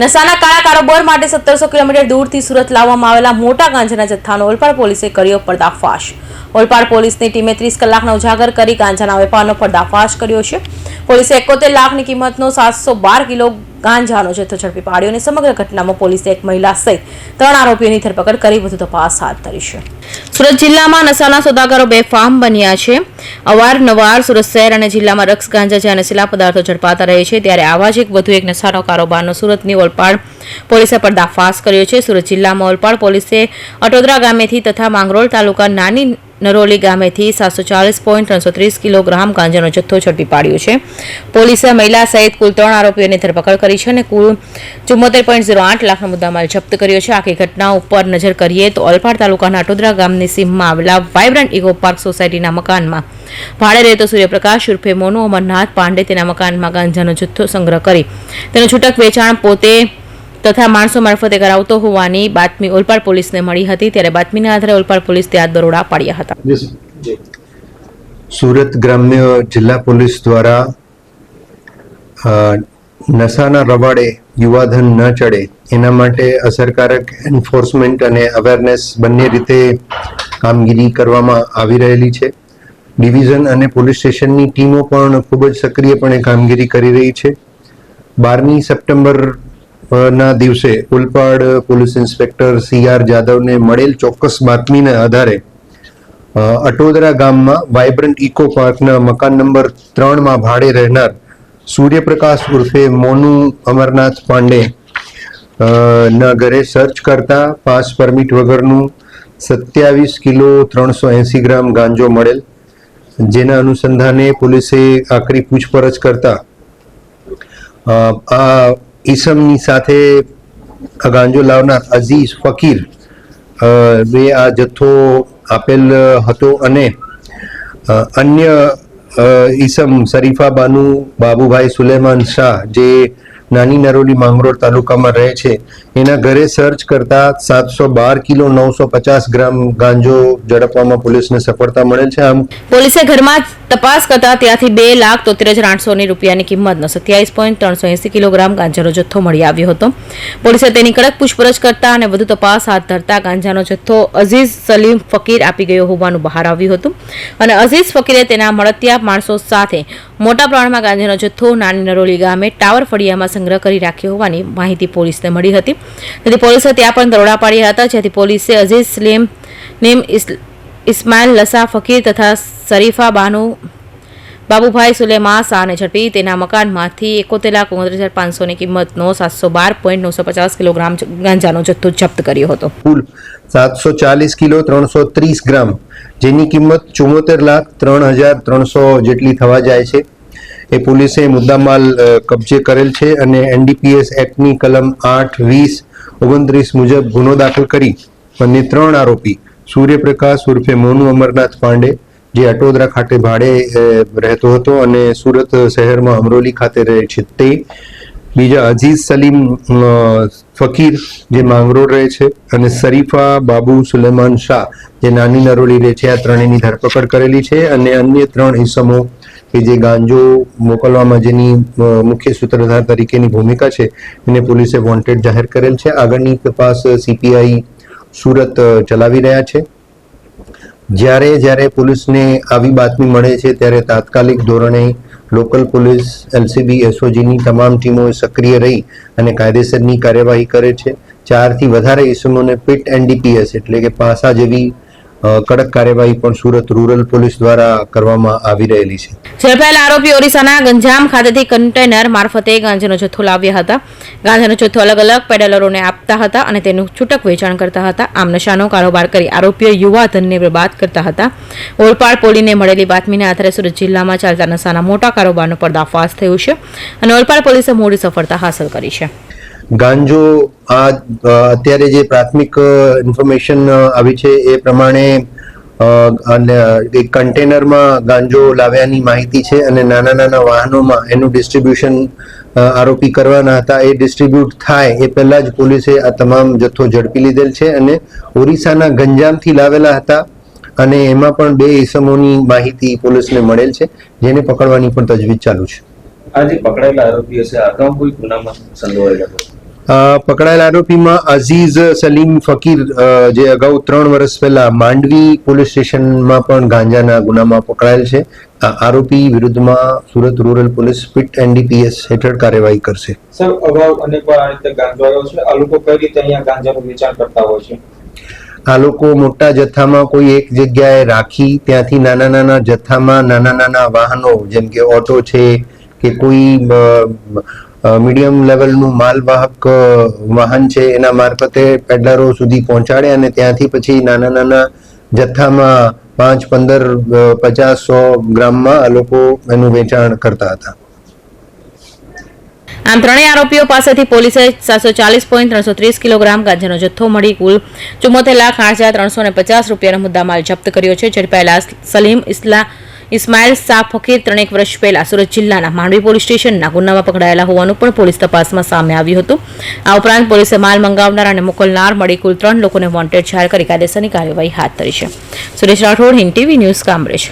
નશાના કાળા કારોબાર માટે સત્તરસો કિલોમીટર દૂરથી સુરત લાવવામાં આવેલા મોટા ગાંજાના જથ્થાનો ઓલપાડ પોલીસે કર્યો પર્દાફાશ. ઓલપાડ પોલીસની ટીમે ત્રીસ કલાકનો ઉજાગર કરી ગાંજાના વેપારનો પર્દાફાશ કર્યો છે. પોલીસે એકોતેર લાખની કિંમતનો સાતસો બાર કિલો ગાંજાનો જથ્થો ઝડપી પાડ્યો અને સમગ્ર ઘટનામાં પોલીસે એક મહિલા સહિત ત્રણ આરોપીઓની ધરપકડ કરી વધુ તપાસ હાથ ધરી છે. સુરત જિલ્લામાં નશાના સોદાગરો બેફામ બન્યા છે. અવારનવાર સુરત શહેર અને જિલ્લામાં રક્ષ ગાંજા જેવા નશીલા પદાર્થો ઝડપાતા રહે છે. ત્યારે આવા જ એક વધુ એક નશાનો કારોબારનો સુરતની ઓલપાડ પોલીસે પર્દાફાશ કર્યો છે. સુરત જિલ્લામાં ઓલપાડ પોલીસે અટોદરા ગામેથી તથા માંગરોળ તાલુકા નાની નરોલી ગામેથી સાતસો ચાલીસ પોઈન્ટ ત્રણસો ત્રીસ કિલોગ્રામ ગાંજાનો જથ્થો ઝડપી પાડ્યો છે. પોલીસે મહિલા સહિત કુલ ત્રણ આરોપીઓની ધરપકડ કરી છે અને કુલ ચુમ્મોતેર પોઈન્ટ ઝીરો આઠ લાખનો મુદ્દામાલ જપ્ત કર્યો છે. આખી ઘટના ઉપર નજર કરીએ તો ઓલપાડ તાલુકાના અટોદરા ગામની સીમમાં આવેલા વાઇબ્રન્ટ ઇકો પાર્ક સોસાયટીના મકાનમાં ભાડે રહેતો સૂર્યપ્રકાશ ઉર્ફે મોનુ અમરનાથ પાંડે તેના મકાનમાં ગાંજાનો જથ્થો સંગ્રહ કરી તેનું છૂટક વેચાણ પોતે તથા માણસો મારફતે કરાવતો હોવાની બાતમી ઓલપાડ પોલીસને મળી હતી ત્યારે બાતમીના આધારે ઓલપાડ પોલીસ ત્યાં દરોડા પાડ્યા હતા. સુરત ગ્રામ્ય જિલ્લા પોલીસ દ્વારા નશાના રવાડે યુવાધન ન ચડે એના માટે અસરકારક એન્ફોર્સમેન્ટ અને અવેરનેસ બંને રીતે કામગીરી કરવામાં આવી રહેલી છે. ડિવિઝન અને પોલીસ સ્ટેશનની ટીમો પણ ખૂબ જ સક્રિયપણે કામગીરી કરી રહી છે. બારમી સપ્ટેમ્બર ના દિવસે Olpad police inspector C R જાદવને મળેલ ચોક્કસ બાતમીના આધારે અટોદરા ગામમાં વાઇબ્રન્ટ ઇકો પાર્કના મકાન નંબર ત્રણમાં ભાડે રહેનાર સૂર્યપ્રકાશ ઉર્ફે મોનુ અમરનાથ પાંડે ના ઘરે સર્ચ કરતા પાસ પરમિટ વગરનું સત્યાવીસ કિલો ત્રણસો એંસી ગ્રામ ગાંજો મળેલ, જેના અનુસંધાને પોલીસે આકરી પૂછપરછ કરતા આ ઈસમની સાથે ગાંજો લાવનાર અઝીઝ ફકીર બે આ જથ્થો આપેલ હતો અને અન્ય ઈસમ શરીફા બાનુ બાબુભાઈ સુલેમાન શાહ જે નાની નરોલી માંગરોળ તાલુકામાં રહે છે. એના ઘરે સર્ચ કરતા સાતસો બાર કિલો નવસો પચાસ ગ્રામ ગાંજો ઝડપવામાં પોલીસને સફળતા મળેલ છે. આમ પોલીસે ઘરમાં તપાસ કરતા ત્યાંથી બે લાખ તોતેર હજાર આઠસોની રૂપિયાની કિંમતનો સત્યાવીસ પોઈન્ટ ત્રણસો એંસી કિલોગ્રામ ગાંજાનો જથ્થો મળી આવ્યો હતો. પોલીસે તેની કડક પૂછપરછ કરતા અને વધુ તપાસ હાથ ધરતા ગાંજાનો જથ્થો અઝીઝ સલીમ ફકીર આપી ગયો હોવાનું બહાર આવ્યું હતું. અને અઝીઝ ફકીરે તેના મળતિયા માણસો સાથે મોટા પ્રમાણમાં ગાંજાનો જથ્થો નાની નરોલી ગામે ટાવર ફળિયામાં સંગ્રહ કરી રાખ્યો હોવાની માહિતી પોલીસને મળી હતી. તેથી પોલીસે ત્યાં પણ દરોડા પાડ્યા હતા. જેથી પોલીસે અઝીઝ સ્લેમ નેમ ઇસ્માઇલ લસા ફકીર તથા શરીફા બાનુ બાબુભાઈ સુલેમા શાહને ઝડપી તેના મકાનમાંથી એકોતેર લાખ ઓગણત્રીસ હજાર પાંચસોની કિંમતનો સાતસો બાર પોઈન્ટ નવસો પચાસ કિલોગ્રામ ગાંજાનો જથ્થો જપ્ત કર્યો હતો. કુલ સાતસો ચાલીસ કિલો ત્રણસો ત્રીસ ગ્રામ, જેની કિંમત ચુમ્મોતેર લાખ ત્રણ હજાર ત્રણસો જેટલી થવા જાય છે. એ પોલીસે મુદ્દામાલ કબજે કરેલ છે અને એનડીપીએસ એક્ટની કલમ આઠ વીસ ઓગણત્રીસ મુજબ ગુનો દાખલ કરી, અને ત્રણ આરોપી, સૂર્યપ્રકાશ ઉર્ફે મોનુ અમરનાથ પાંડે જે અટોદરા ખાતે ભાડે રહેતો હતો અને સુરત શહેરમાં અમરોલી ખાતે રહે છે તે. બીજા અઝીઝ સલીમ ફકીર જે માંગરોળ રહે છે અને શરીફા બાબુ સુલેમાન શાહ જે નાની નરોલી રહે છે, આ ત્રણેયની ધરપકડ કરેલી છે અને અન્ય ત્રણ ઇસમો કે જે ગાંજો મોકલવામાં જેની મુખ્ય સૂત્રધાર તરીકેની ભૂમિકા છે, એને પોલીસે વોન્ટેડ જાહેર કરેલ છે. આગળની તપાસ સીપીઆઈ સુરત ચલાવી રહ્યા છે. જ્યારે જ્યારે પોલીસને આવી બાતમી મળે છે, ત્યારે તાત્કાલિક ધોરણે લોકલ પોલીસ, એલસીબી, એસઓજીની તમામ ટીમો સક્રિય રહી અને કાયદેસરની કાર્યવાહી કરે છે. ચારથી વધારે ઇસમોને પિટ એનડીપીએસ એટલે કે પાસા જેવી કડક કાર્યવાહી પણ સુરત રૂરલ પોલીસ દ્વારા કરવામાં આવી રહેલી છે. ઝડપાયેલ આરોપી ઓરિસ્સાના ગંજામ ખાતેથી કન્ટેનર મારફતે ગાંજાનો જથ્થો લાવ્યા હતા. ગાંજાનો જથ્થો અલગ અલગ પેડલરોને આપતા હતા અને તેનું છૂટક વેચાણ કરતા હતા. આમ નશાનો કારોબાર કરી આરોપીઓ યુવા ધનને બરબાદ કરતા હતા. ઓલપાડ પોલીને મળેલી બાતમીના આધારે સુરત જિલ્લામાં ચાલતા નશાના મોટા કારોબારનો પર્દાફાશ થયો છે અને ઓલપાડ પોલીસે મોડી સફળતા હાંસલ કરી છે. ગાંજો, આ અત્યારે જે પ્રાથમિક ઇન્ફોર્મેશન આવી છે એ પ્રમાણે એક કન્ટેનરમાં ગાંજો લાવ્યાની માહિતી છે અને નાના નાના વાહનોમાં એનું ડિસ્ટ્રીબ્યુશન આરોપી કરવાના હતા. એ ડિસ્ટ્રીબ્યુટ થાય એ પહેલાં જ પોલીસે આ તમામ જથ્થો ઝડપી લીધેલ છે અને ઓરિસ્સાના ગંજામથી લાવેલા હતા અને એમાં પણ બે ઇસમોની માહિતી પોલીસને મળેલ છે, જેને પકડવાની પણ તજવીજ ચાલુ છે. આજે પકડાયેલા આરોપીઓ છે અગાઉ કોઈ ગુનામાં સંડોવાયેલા પકડાયેલ આરોપીમાં અઝીઝ સલીમ ફકીર જે અગાઉ ત્રણ વર્ષ પહેલા માંડવી પોલીસ સ્ટેશનમાં પણ ગાંજાના ગુનામાં પકડાયેલ છે. આ આરોપી વિરુદ્ધમાં સુરત રૂરલ પોલીસ ફિટ એનડીપીએસ હેઠળ કાર્યવાહી કરશે. સર અગાઉ અનેક આ રીતે ગાંજો છે. આ લોકો કઈ રીતે અહીંયા ગાંજાનું વેચાણ કરતા હોય છે? આ લોકો મોટા જથ્થામાં કોઈ એક જગ્યાએ રાખી ત્યાંથી નાના નાના જથ્થામાં નાના નાના વાહનો જેમ કે ઓટો છે કે કોઈ મીડિયમ લેવલનું માલવાહક વાહન છે એના મારફતે પેડલરો સુધી પહોંચાડે અને ત્યાંથી પછી નાના નાના જથ્થામાં પાંચ, પંદર પચાસ, સો ગ્રામમાં આ લોકો એનું વેચાણ કરતા હતા. આમ ત્રણેય આરોપીઓ પાસેથી પોલીસે સાતસો ચાલીસ પોઈન્ટ ત્રણસો ત્રીસ કિલોગ્રામ ગાંજાનો જથ્થો મળી. કુલ ચુમ્મોતેર લાખ આઠ હજાર ત્રણસો ને પચાસ રૂપિયાનો મુદ્દામાલ જપ્ત કર્યો છે. ઝડપાયેલા સલીમ ઇસ્લા ઇસ્માઇલ શાહ ફકીર ત્રણેક વર્ષ પહેલા સુરત જિલ્લાના માંડવી પોલીસ સ્ટેશનના ગુનામાં પકડાયેલા હોવાનું પણ પોલીસ તપાસમાં સામે આવ્યું હતું. આ ઉપરાંત પોલીસે માલ મંગાવનાર અને મોકલનાર મળી કુલ ત્રણ લોકોને વોન્ટેડ જાહેર કરી કાયદેસરની કાર્યવાહી હાથ ધરી છે. Suresh Rathod, Hind TV news Kamrej.